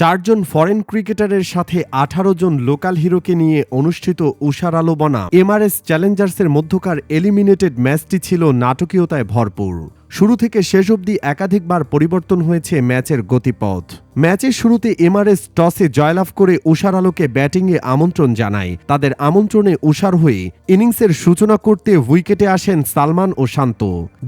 চারজন ফরেন ক্রিকেটারের সাথে আঠারো জন লোকাল হিরোকে নিয়ে অনুষ্ঠিত উষার আলো বনা এমআরএস চ্যালেঞ্জার্সের মধ্যকার এলিমিনেটেড ম্যাচটি ছিল নাটকীয়তায় ভরপুর। শুরু থেকে শেষ অবধি একাধিকবার পরিবর্তন হয়েছে ম্যাচের গতিপথ। ম্যাচের শুরুতে এমআরএস টসে জয়লাভ করে উষার আলোকে ব্যাটিংয়ে আমন্ত্রণ জানায়। তাদের আমন্ত্রণে উষার হয়ে ইনিংসের সূচনা করতে উইকেটে আসেন সালমান ও শান্ত।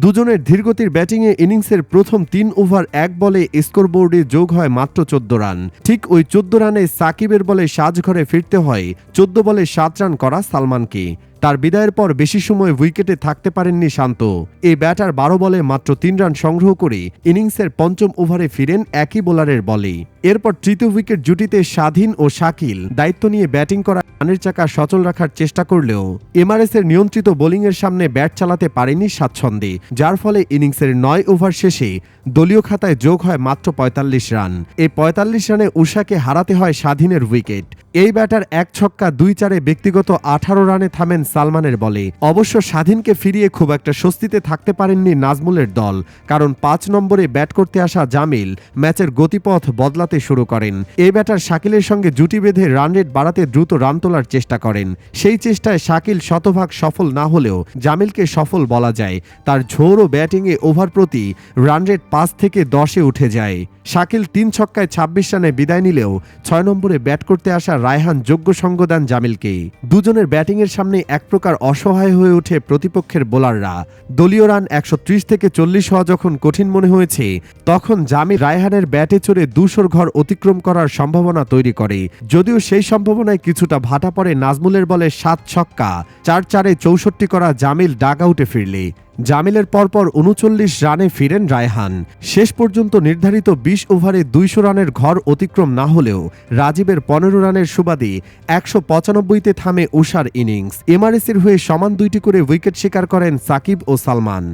দুজনের ধীরগতির ব্যাটিংয়ে ইনিংসের প্রথম তিন ওভার এক বলে স্কোরবোর্ডে যোগ হয় মাত্র চোদ্দ রান। ঠিক ওই চোদ্দ রানে সাকিবের বলে সাজঘরে ফিরতে হয়, চোদ্দ বলে সাত রান করা সালমানকে। তার বিদায়ের পর বেশি সময় উইকেটে থাকতে পারেননি শান্ত। এই ব্যাটার বারো বলে মাত্র তিন রান সংগ্রহ করে ইনিংসের পঞ্চম ওভারে ফিরেন একই বোলারের বলে এরপর তৃতীয় উইকেট জুটিতে স্বাধীন ও শাকিল দায়িত্ব নিয়ে ব্যাটিং করা রানের চাকা সচল রাখার চেষ্টা করলেও এমআরএস এর নিয়ন্ত্রিত বোলিংয়ের সামনে ব্যাট চালাতে পারেনি স্বাচ্ছন্দ্যে, যার ফলে ইনিংসের নয় ওভার শেষে দলীয় খাতায় যোগ হয় মাত্র পঁয়তাল্লিশ রান। এই পঁয়তাল্লিশ রানে উষাকে হারাতে হয় স্বাধীনের উইকেট। এই ব্যাটার এক ছক্কা দুই চারে ব্যক্তিগত আঠারো রানে থামেন সালমানের বলে। অবশ্য স্বাধীনকে ফিরিয়ে খুব একটা স্বস্তিতে থাকতে পারেননি নাজমুলের দল, কারণ পাঁচ নম্বরে ব্যাট করতে আসা জামিল ম্যাচের গতিপথ বদলাতে শুরু করেন। এই ব্যাটার শাকিলের সঙ্গে জুটি বেঁধে রান রেট বাড়াতে দ্রুত রান তোলার চেষ্টা করেন। সেই চেষ্টায় শাকিল শতভাগ সফল না হলেও জামিলকে সফল বলা যায়। তার ঝোড় ও ব্যাটিংয়ে ওভার প্রতি রান রেট পাঁচ থেকে দশে উঠে যায়। শাকিল তিন ছক্কায় ছাব্বিশ রানে বিদায় নিলেও ছয় নম্বরে ব্যাট করতে আসা রায়হান যোগ্য সঙ্গ দেন জামিলকে। দুজনের ব্যাটিংয়ের সামনে এক প্রকার অসহায় হয়ে ওঠে প্রতিপক্ষের বোলাররা। দলীয় রান একশো ত্রিশ থেকে চল্লিশ হওয়া যখন কঠিন মনে হয়েছে, তখন জামিল রায়হানের ব্যাটে চড়ে দুশোর ঘর অতিক্রম করার সম্ভাবনা তৈরি করে। যদিও সেই সম্ভাবনায় কিছুটা ভাটা পড়ে নাজমুলের বলে সাত ছক্কা, চার চারে চৌষট্টি করা জামিল ডাগ আউটে ফিরলে। জামিলের পরপর উনচল্লিশ রানে ফিরেন রায়হান। শেষ পর্যন্ত নির্ধারিত বিশ ওভারে দুইশো রানের ঘর অতিক্রম না হলেও রাজীবের পনেরো রানের সুবাদে একশো পঁচানব্বইতে থামে উষার ইনিংস। এমআরএসের হয়ে সমান দুইটি করে উইকেট শিকার করেন সাকিব ও সালমান।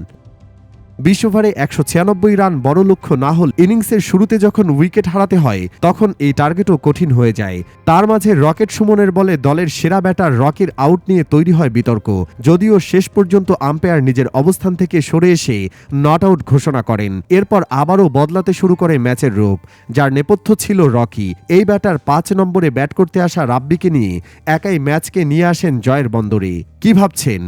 বিশ ওভারে একশো ছিয়ানব্বই রান বড় লক্ষ্য না হল ইনিংসের শুরুতে যখন উইকেট হারাতে হয়, তখন এই টার্গেটও কঠিন হয়ে যায়। তার মাঝে রকেট সুমনের বলে দলের সেরা ব্যাটার রকের আউট নিয়ে তৈরি হয় বিতর্ক। যদিও শেষ পর্যন্ত আম্পায়ার নিজের অবস্থান থেকে সরে এসে নট আউট ঘোষণা করেন। এরপর আবারও বদলাতে শুরু করে ম্যাচের রূপ। যার নেপথ্য ছিল রকি। এই ব্যাটার পাঁচ নম্বরে ব্যাট করতে আসা রাব্বিকে নিয়ে একাই ম্যাচকে নিয়ে আসেন জয়ের বন্দরে। কি ভাবছেন?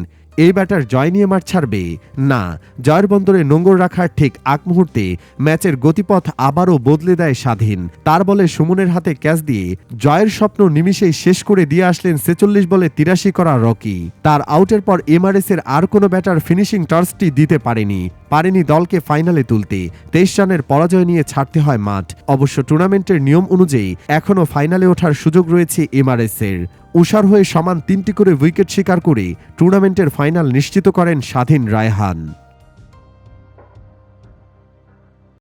এই ব্যাটার জয় নিয়ে মাঠ ছাড়বে। না, জয়ের বন্দরে নোঙ্গর রাখার ঠিক আগ মুহূর্তে ম্যাচের গতিপথ আবারও বদলে দেয় স্বাধীন। তার বলে সুমনের হাতে ক্যাচ দিয়ে জয়ের স্বপ্ন নিমিষেই শেষ করে দিয়ে আসলেন ছেচল্লিশ বলে তিরাশি করা রকি। তার আউটের পর এমআরএস এর আর কোনো ব্যাটার ফিনিশিং টার্সটি দিতে পারেনি। পারেনি দলকে ফাইনালে তুলতে। তেইশ রানের পরাজয় নিয়ে ছাড়তে হয় মাঠ। অবশ্য টুর্নামেন্টের নিয়ম অনুযায়ী এখনও ফাইনালে ওঠার সুযোগ রয়েছে এমআরএস এর উষার হয়ে সমান তিনটি করে উইকেট শিকার করে টুর্নামেন্টের ফাইনাল নিশ্চিত করেন স্বাধীন রায়হান।